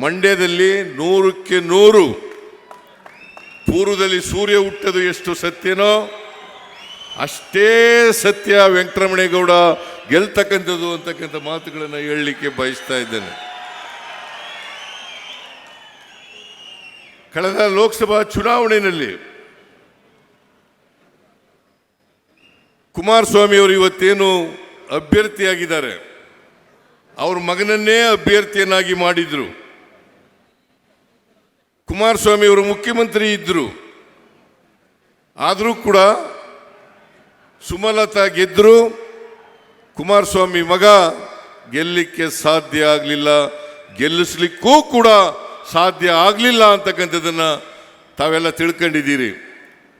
ಮಂಡ್ಯದಲ್ಲಿ ನೂರಕ್ಕೆ ನೂರು. ಪೂರ್ವದಲ್ಲಿ ಸೂರ್ಯ ಹುಟ್ಟದು ಎಷ್ಟು ಸತ್ಯನೋ ಅಷ್ಟೇ ಸತ್ಯ ವೆಂಕಟರಮಣೇಗೌಡ ಗೆಲ್ತಕ್ಕಂಥದ್ದು ಅಂತಕ್ಕಂಥ ಮಾತುಗಳನ್ನು ಹೇಳಲಿಕ್ಕೆ ಬಯಸ್ತಾ ಇದ್ದೇನೆ. ಕಳೆದ ಲೋಕಸಭಾ ಚುನಾವಣೆಯಲ್ಲಿ ಕುಮಾರಸ್ವಾಮಿ ಅವರು ಇವತ್ತೇನು ಅಭ್ಯರ್ಥಿಯಾಗಿದ್ದಾರೆ. ಅವ್ರ ಮಗನನ್ನೇ ಅಭ್ಯರ್ಥಿಯನ್ನಾಗಿ ಮಾಡಿದ್ರು. ಕುಮಾರಸ್ವಾಮಿ ಅವರು ಮುಖ್ಯಮಂತ್ರಿ ಇದ್ದರು ಆದರೂ ಕೂಡ ಸುಮಲತಾ ಗೆದ್ದರು ಕುಮಾರಸ್ವಾಮಿ ಮಗ ಗೆಲ್ಲಿಕ್ಕೆ ಸಾಧ್ಯ ಆಗಲಿಲ್ಲ. ಗೆಲ್ಲಿಸ್ಲಿಕ್ಕೂ ಕೂಡ ಸಾಧ್ಯ ಆಗಲಿಲ್ಲ ಅಂತಕ್ಕಂಥದ್ದನ್ನು ತಾವೆಲ್ಲ ತಿಳ್ಕೊಂಡಿದ್ದೀರಿ.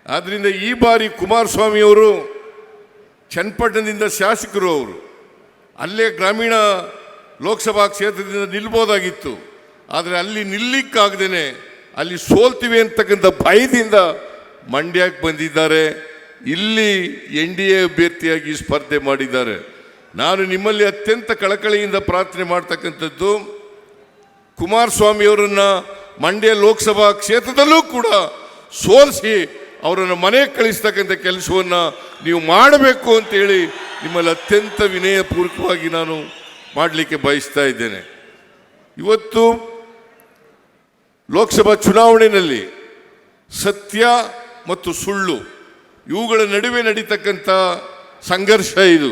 ಆದ್ದರಿಂದ ಈ ಬಾರಿ ಕುಮಾರಸ್ವಾಮಿಯವರು ಚನ್ನಪಟ್ಟಣದಿಂದ ಶಾಸಕರು ಅವರು. ಅಲ್ಲೇ ಗ್ರಾಮೀಣ ಲೋಕಸಭಾ ಕ್ಷೇತ್ರದಿಂದ ನಿಲ್ಬೋದಾಗಿತ್ತು. ಆದರೆ ಅಲ್ಲಿ ನಿಲ್ಲಿಕ್ಕಾಗ್ದೇನೆ ಅಲ್ಲಿ ಸೋಲ್ತೀವಿ ಅಂತಕ್ಕಂಥ ಭಯದಿಂದ ಮಂಡ್ಯಕ್ಕೆ ಬಂದಿದ್ದಾರೆ. ಇಲ್ಲಿ ಎನ್ ಡಿ ಎ ಅಭ್ಯರ್ಥಿಯಾಗಿ ಸ್ಪರ್ಧೆ ಮಾಡಿದ್ದಾರೆ. ನಾನು ನಿಮ್ಮಲ್ಲಿ ಅತ್ಯಂತ ಕಳಕಳಿಯಿಂದ ಪ್ರಾರ್ಥನೆ ಮಾಡ್ತಕ್ಕಂಥದ್ದು ಕುಮಾರಸ್ವಾಮಿಯವರನ್ನು ಮಂಡ್ಯ ಲೋಕಸಭಾ ಕ್ಷೇತ್ರದಲ್ಲೂ ಕೂಡ ಸೋಲಿಸಿ ಅವರನ್ನು ಮನೆಗೆ ಕಳಿಸ್ತಕ್ಕಂಥ ಕೆಲಸವನ್ನು ನೀವು ಮಾಡಬೇಕು ಅಂತೇಳಿ ನಿಮ್ಮಲ್ಲಿ ಅತ್ಯಂತ ವಿನಯಪೂರ್ವಕವಾಗಿ ನಾನು ಮಾಡಲಿಕ್ಕೆ ಬಯಸ್ತಾ ಇದ್ದೇನೆ. ಇವತ್ತು ಲೋಕಸಭಾ ಚುನಾವಣೆಯಲ್ಲಿ ಸತ್ಯ ಮತ್ತು ಸುಳ್ಳು, ಇವುಗಳ ನಡುವೆ ನಡೀತಕ್ಕಂಥ ಸಂಘರ್ಷ ಇದು.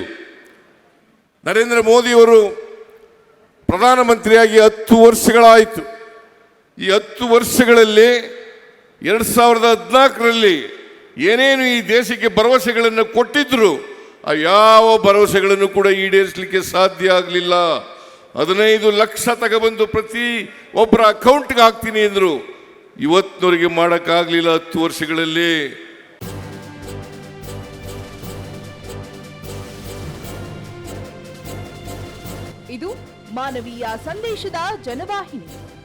ನರೇಂದ್ರ ಮೋದಿಯವರು ಪ್ರಧಾನಮಂತ್ರಿಯಾಗಿ ಹತ್ತು ವರ್ಷಗಳಾಯಿತು. ಈ ಹತ್ತು ವರ್ಷಗಳಲ್ಲಿ ಎರಡು ಸಾವಿರದ ಹದಿನಾಲ್ಕರಲ್ಲಿ ಏನೇನು ಈ ದೇಶಕ್ಕೆ ಭರವಸೆಗಳನ್ನು ಕೊಟ್ಟಿದ್ರು, ಆ ಯಾವ ಭರವಸೆಗಳನ್ನು ಕೂಡ ಈಡೇರಿಸಲಿಕ್ಕೆ ಸಾಧ್ಯ ಆಗಲಿಲ್ಲ. ಹದಿನೈದು ಲಕ್ಷ ತಗೊಬಂದು ಪ್ರತಿ ಒಬ್ಬರ ಅಕೌಂಟ್ಗೆ ಹಾಕ್ತೀನಿ ಅಂದರು. ಇವತ್ತಿನವರಿಗೆ ಮಾಡೋಕ್ಕಾಗಲಿಲ್ಲ ಹತ್ತು ವರ್ಷಗಳಲ್ಲಿ. ಇದು ಮಾನವೀಯ ಸಂದೇಶದ ಜನವಾಹಿನಿ.